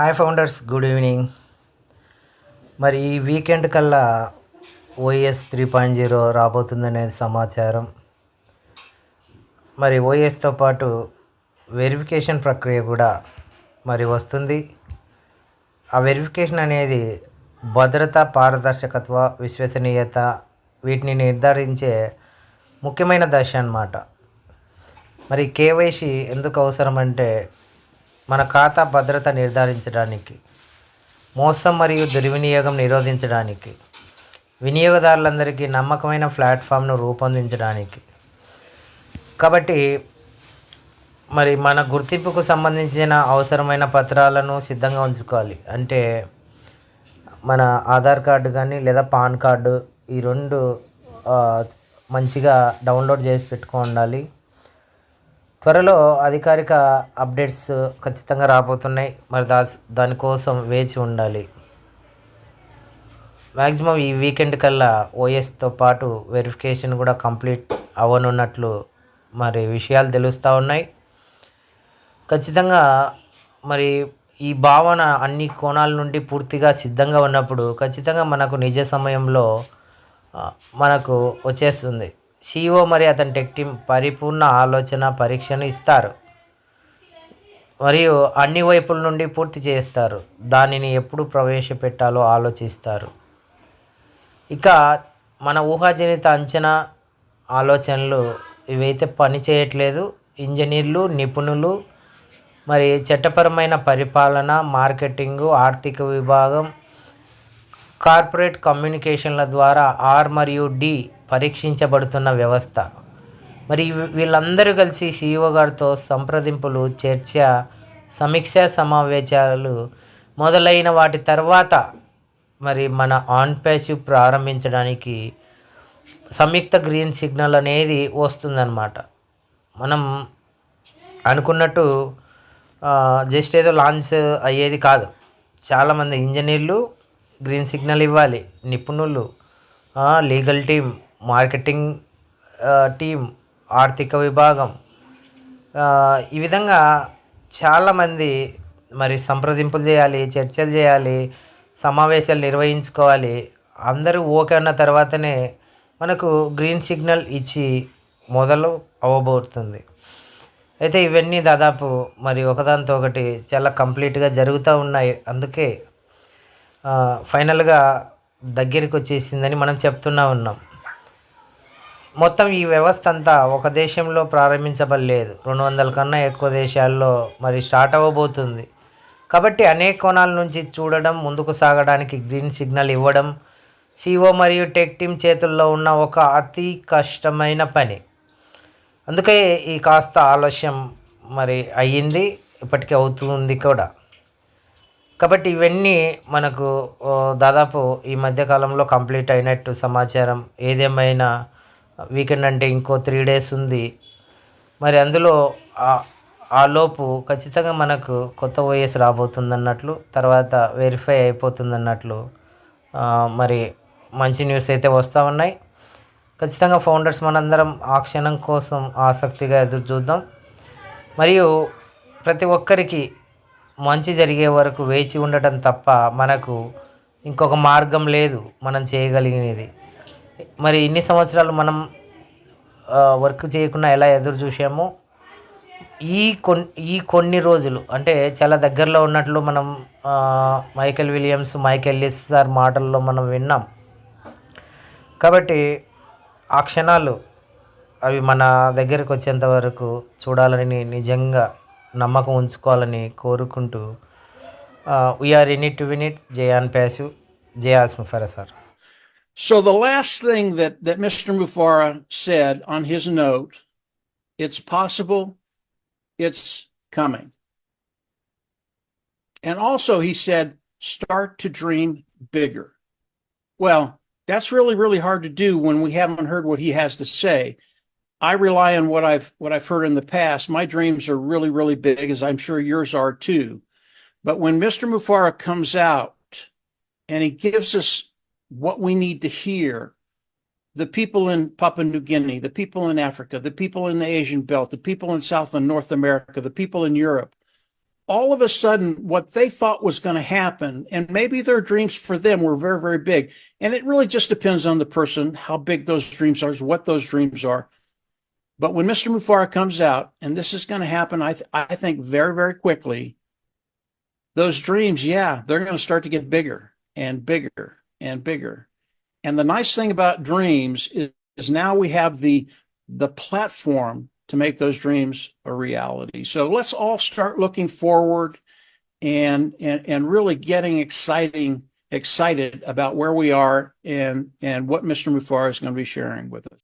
Hi founders good evening మరి ఈ weekend కల్లా ఓఎస్ త్రీ పాయింట్ జీరో రాబోతుందనేది సమాచారం. మరి ఓఎస్తో పాటు వెరిఫికేషన్ ప్రక్రియ కూడా మరి వస్తుంది. ఆ వెరిఫికేషన్ అనేది భద్రత పారదర్శకత్వ విశ్వసనీయత వీటిని నిర్ధారించే ముఖ్యమైన దశ అన్నమాట. మరి కేవైసీ ఎందుకు అవసరం అంటే మన ఖాతా భద్రత నిర్ధారించడానికి మోసం మరియు దుర్వినియోగం నిరోధించడానికి వినియోగదారులందరికీ నమ్మకమైన ప్లాట్ఫామ్ను రూపొందించడానికి. కాబట్టి మరి మన గుర్తింపుకు సంబంధించిన అవసరమైన పత్రాలను సిద్ధంగా ఉంచుకోవాలి. అంటే మన ఆధార్ కార్డు కానీ లేదా పాన్ కార్డు ఈ రెండు మంచిగా డౌన్లోడ్ చేసి పెట్టుకో ఉండాలి. త్వరలో అధికారిక అప్డేట్స్ ఖచ్చితంగా రాబోతున్నాయి. మరి దా దానికోసం వేచి ఉండాలి. మ్యాక్సిమం ఈ వీకెండ్ కల్లా ఓఎస్తో పాటు వెరిఫికేషన్ కూడా కంప్లీట్ అవ్వనున్నట్లు మరి విషయాలు తెలుస్తూ ఉన్నాయి. ఖచ్చితంగా మరి ఈ భావన అన్ని కోణాల నుండి పూర్తిగా సిద్ధంగా ఉన్నప్పుడు ఖచ్చితంగా మనకు నిజ సమయంలో మనకు వచ్చేస్తుంది. సిఇఓ మరి అతని టెక్ టీం పరిపూర్ణ ఆలోచన పరీక్షను ఇస్తారు. మరియు అన్ని వైపుల నుండి పూర్తి చేస్తారు. దానిని ఎప్పుడు ప్రవేశపెట్టాలో ఆలోచిస్తారు. ఇక మన ఊహాజనిత అంచనా ఆలోచనలు ఇవైతే పని చేయట్లేదు. ఇంజనీర్లు నిపుణులు మరి చట్టపరమైన పరిపాలన మార్కెటింగు ఆర్థిక విభాగం కార్పొరేట్ కమ్యూనికేషన్ల ద్వారా ఆర్ మరియు డి పరీక్షించబడుతున్న వ్యవస్థ. మరి వీళ్ళందరూ కలిసి సీఈఓ గారితో సంప్రదింపులు చర్చ సమీక్ష సమావేశాలు మొదలైన వాటి తర్వాత మరి మన ఆన్ ప్యాసివ్ ప్రారంభించడానికి సంయుక్త గ్రీన్ సిగ్నల్ అనేది వస్తుందన్నమాట. మనం అనుకున్నట్టు జస్ట్ ఏదో లాంచ్ అయ్యేది కాదు. చాలామంది ఇంజనీర్లు గ్రీన్ సిగ్నల్ ఇవ్వాలి నిపుణులు లీగల్ టీం మార్కెటింగ్ టీం ఆర్థిక విభాగం ఈ విధంగా చాలామంది మరి సంప్రదింపులు చేయాలి చర్చలు చేయాలి సమావేశాలు నిర్వహించుకోవాలి. అందరూ ఓకే అన్న తర్వాతనే మనకు గ్రీన్ సిగ్నల్ ఇచ్చి మొదలు అవ్వబోతుంది. అయితే ఇవన్నీ దాదాపు మరి ఒకదానితో ఒకటి చాలా కంప్లీట్గా జరుగుతూ ఉన్నాయి. అందుకే ఫైనల్గా దగ్గరికి వచ్చేసిందని మనం చెప్తున్నా ఉన్నాం. మొత్తం ఈ వ్యవస్థ అంతా ఒక దేశంలో ప్రారంభించబడలేదు. రెండు వందల కన్నా ఎక్కువ దేశాల్లో మరి స్టార్ట్ అవ్వబోతుంది. కాబట్టి అనేక కోణాల నుంచి చూడడం ముందుకు సాగడానికి గ్రీన్ సిగ్నల్ ఇవ్వడం సిఓ మరియు టెక్ టీమ్ చేతుల్లో ఉన్న ఒక అతి కష్టమైన పని. అందుకే ఈ కాస్త ఆలస్యం మరి అయ్యింది ఇప్పటికీ అవుతుంది కూడా. కాబట్టి ఇవన్నీ మనకు దాదాపు ఈ మధ్యకాలంలో కంప్లీట్ అయినట్టు సమాచారం ఏదేమైనా వీకెండ్ అంటే ఇంకో త్రీ డేస్ ఉంది. మరి అందులో ఆ- లోపు ఖచ్చితంగా మనకు కొత్త ఓఎస్ రాబోతుందన్నట్లు తర్వాత వెరిఫై అయిపోతుందన్నట్లు మరి మంచి న్యూస్ అయితే వస్తూ ఉన్నాయి. ఖచ్చితంగా ఫౌండర్స్ మనందరం ఆ క్షణం కోసం ఆసక్తిగా ఎదురు చూద్దాం. మరియు ప్రతి ఒక్కరికి మంచి జరిగే వరకు వేచి ఉండటం తప్ప మనకు ఇంకొక మార్గం లేదు మనం చేయగలిగినది. మరి ఇన్ని సంవత్సరాలు మనం వర్క్ చేయకుండా ఎలా ఎదురు చూసామో ఈ కొన్ని ఈ కొన్ని రోజులు అంటే చాలా దగ్గరలో ఉన్నట్లు మనం ఆ, మైకేల్ విలియమ్స్ మైకేల్ లిస్ సార్ మాటల్లో మనం విన్నాం. కాబట్టి ఆ క్షణాలు అవి మన దగ్గరకు వచ్చేంత వరకు చూడాలని నిజంగా నమ్మకం ఉంచుకోవాలని కోరుకుంటూ we are in it to win Zion ప్యాసు జయాస్మ ఫర sir. So the last thing that, that Mr. Mufara said on his note, it's possible, it's coming. And also he said, start to dream bigger. Well, that's really, really hard to do when we haven't heard what he has to say. I rely on what I've what I've heard in the past. My dreams are really, really big, as I'm sure yours are too. But when Mr. Mufara comes out and he gives us what we need to hear, the people in Papua New Guinea, the people in Africa, the people in the Asian belt, the people in South and North America, the people in Europe, all of a sudden what they thought was going to happen and maybe their dreams for them were very very big. And it really just depends on the person how big those dreams are what those dreams are. But when mr mufara comes out and this is going to happen i th- i think very very quickly those dreams yeah they're going to start to get bigger and bigger and bigger and the nice thing about dreams is, is now we have the the platform to make those dreams a reality. So let's all start looking forward and and and really getting exciting excited about where we are and and what Mr. Mufar is going to be sharing with us.